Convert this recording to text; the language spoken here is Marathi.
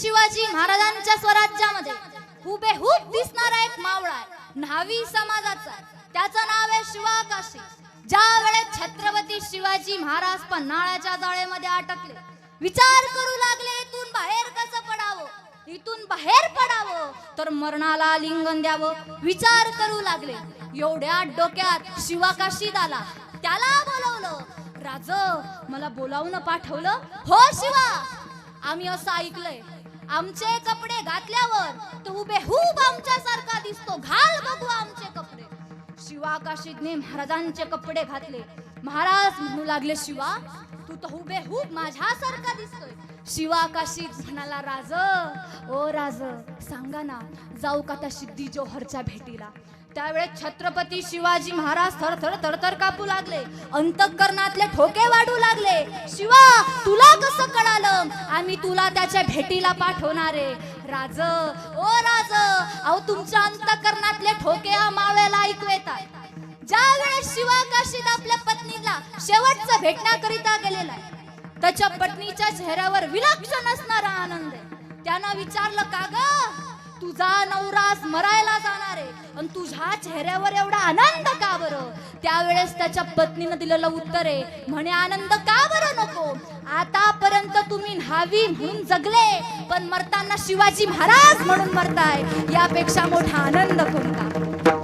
शिवाजी महाराजांच्या स्वराज्यामध्ये हुबेहूब दिसणारा एक मावळा आहे न्हावी समाजाचा. त्याचं नाव आहे शिवाकाशी ज्या वेळेस छत्रपती शिवाजी महाराज पन्हाळ्याच्या जाळेमध्ये अटकले विचार करू लागले इथून बाहेर कसं पडावं? इथून बाहेर पडावं? तर मरणाला लिंगन द्यावं. विचार करू लागले. एवढ्या डोक्यात शिवाकाशी आला त्याला बोलवलं राज मला बोलावून पाठवलं? हो शिवा. आम्ही असं ऐकलंय. आमचे कपडे घातल्यावर तो हुबेहूब आमच्या सारखा दिसतो. घाल बघ शिवा महाराजांचे कपडे घातले. महाराज म्हणू लागले शिवा तू तर हुबेहूब माझ्यासारखा दिसतोय. शिवा काशीत म्हणाला राज ओ राज सांगा ना जाऊ का त्या सिद्धी जोहरच्या भेटीला? त्यावेळेस छत्रपती शिवाजी महाराज थरथर थरथर कापू लागले. अंतःकरणातले ठोके वाढू लागले. शिवा तुला कसं कळालं? आम्ही तुला त्याच्या भेटीला पाठवणारे. राज ओ राज अहो तुमच्या अंतःकरणातले ठोके मावेला ज्या वेळेस शिवा काशीद आपल्या पत्नीला शेवटचा भेटण्याकरिता गेलेला आहे त्याच्या पत्नीच्या चेहऱ्यावर विलक्षण असणारा आनंद आहे. त्यानं विचारलं का ग? तुझा नवरास मरायला जाणार आहे आणि तुझ्या चेहऱ्यावर एवढा आनंद का बरं? त्यावेळेस त्याच्या पत्नीनं दिलेलं उत्तर आहे म्हणे आनंद का बरं नको? आतापर्यंत तुम्ही न्हावी म्हणून जगले पण मरताना शिवाजी महाराज म्हणून मरताय. यापेक्षा मोठा आनंद कोणता?